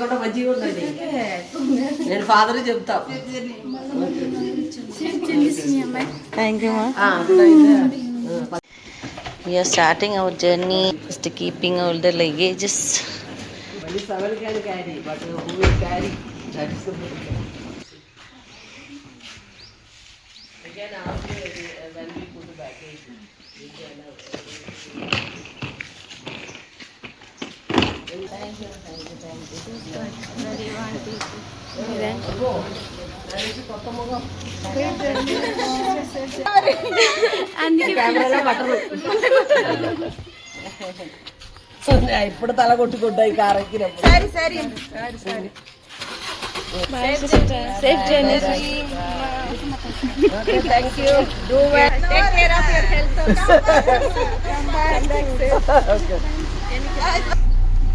కూడా మంచిగా ఉందండి నేను ఫాదర్ చెప్తా థ్యాంక్ యూ మా ఆ, అట్లా అయితే, ఆ, We are starting our journey, just keeping all the luggages. మళ్ళీ seven can carry but who will carry that is Again, after uh, when we put the baggage, we can, uh, ఇప్పుడు తల కొట్టుకుంటాయి కారెక్కినప్పుడు thank you do well take care of your health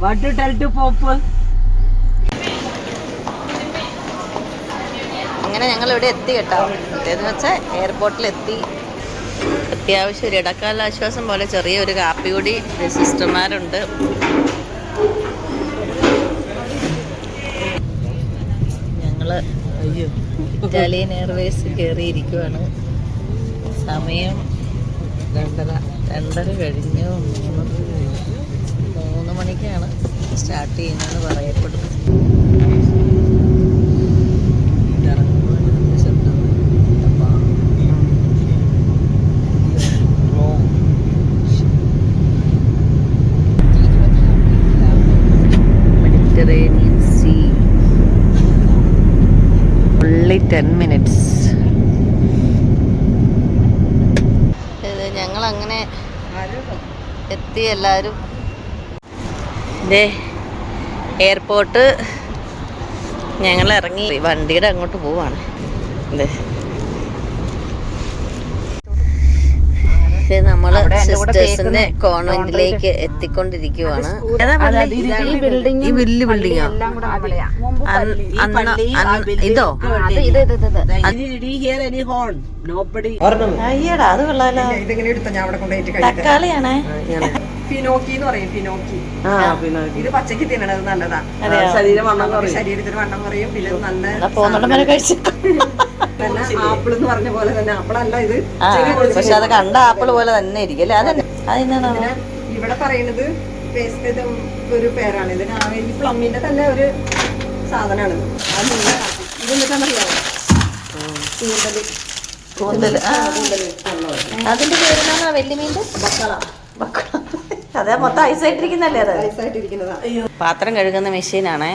what tell to pop അങ്ങനെ ഞങ്ങൾ ഇവിടെ എത്തി കേട്ടോ. എത്തിയതെന്ന് വെച്ചാൽ എയർപോർട്ടിൽ എത്തി. അത്യാവശ്യം ഒരു ഇടക്കാല ആശ്വാസം പോലെ ചെറിയൊരു കാപ്പി കൂടി സിസ്റ്റർമാരുണ്ട്. ഞങ്ങൾ അയ്യോ ഇറ്റാലിയൻ എയർവേസ് കയറിയിരിക്കുവാണ്. സമയം രണ്ടര രണ്ടര കഴിഞ്ഞു. മണിക്കാണ് സ്റ്റാർട്ട് ചെയ്യുന്നതെന്ന് പറയപ്പെടുന്നു ഇറങ്ങുമ്പോൾ ശബ്ദം അപ്പാ Mediterranean sea only ten minutes ഇത് ഞങ്ങൾ അങ്ങനെ എത്തി എല്ലാവരും ദേ എയർപോർട്ട് ഞങ്ങൾ ഇറങ്ങി. വണ്ടിയുടെ അങ്ങോട്ട് പോവാണ്. ദേ. നമ്മൾ സിസ്റ്റേഴ്സിന്റെ കോൺവെന്റിലേക്ക് എത്തിക്കൊണ്ടിരിക്കുവാണ്. ഈ ബിൽഡിംഗ് ഈ വലിയ ബിൽഡിംഗോ ഇതോ? Hear any horn. നോബഡി അയ്യടാ അത് കൊള്ളാലോ. ഇതിങ്ങനെ എടുത്ത ഞാൻ അവിടെ കൊണ്ടുപോയിട്ട് കഴിക്കാം തക്കാളിയാണേ. ഫിനോക്കി എന്ന് പറയും ഫിനോക്കി. ആ ഇത് പച്ചക്ക് തിന്നണത് നല്ലതാ. ശരീരം വണ്ണം കുറയും. ശരീരത്തിന് വണ്ണം കുറയും പിന്നെ ഇത് നല്ല എന്നാ വരെ ആപ്പിൾ എന്ന് പറഞ്ഞ പോലെ തന്നെ ആപ്പിളല്ല ഇത്. ആ പക്ഷെ അത് കണ്ട ആപ്പിൾ പോലെ തന്നെ ഇരിക്കും അല്ലേ? അതന്നെ അതെന്നാണോ പിന്നെ ഇവിടെ പറയുന്നത് പേസ്റ്റ് ഇത് ഒരു പേരാണ്. ഇതിന് പ്ലമ്മിന്റെ തന്നെ ഒരു സാധനമാണ്. അത് നിങ്ങൾ ഇത് ബക്കള കൂന്തൽ. കൂന്തൽ ആ. അതിന്റെ പേരെന്നാ വെല്ലുമീന്റെ അതെ മൊത്തം ഐസായിട്ടിരിക്കുന്നല്ലേ അത്? പാത്രം കഴുകുന്ന മെഷീനാണേ.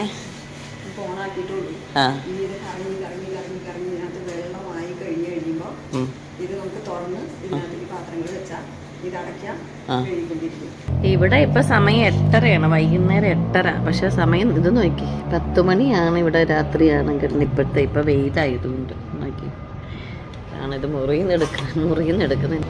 ആ. ഈ കറങ്ങി കറങ്ങി കറങ്ങി കറങ്ങി വെള്ളമായി കഴിയുമ്പോൾ ഇത് നമുക്ക് തുറന്ന് ഇതിനകത്ത് പാത്രങ്ങൾ വെച്ചാൽ ഇത് അടയ്ക്കാം ആ. കഴുകിക്കൊണ്ടിരിക്കും. ഇവിടെ ഇപ്പൊ സമയം എട്ടരയാണ് വൈകുന്നേരം എട്ടര. പക്ഷെ സമയം ഇത് നോക്കി പത്ത് മണിയാണ് ഇവിടെ രാത്രിയാണെങ്കിൽ ഇപ്പോഴത്തെ ഇപ്പൊ വെയിലായതുകൊണ്ട് നോക്കി. ആണിത് ഇത് മുറിയിൽ നിന്ന് എടുക്കുന്നത് മുറിയിൽ നിന്ന് എടുക്കുന്നത്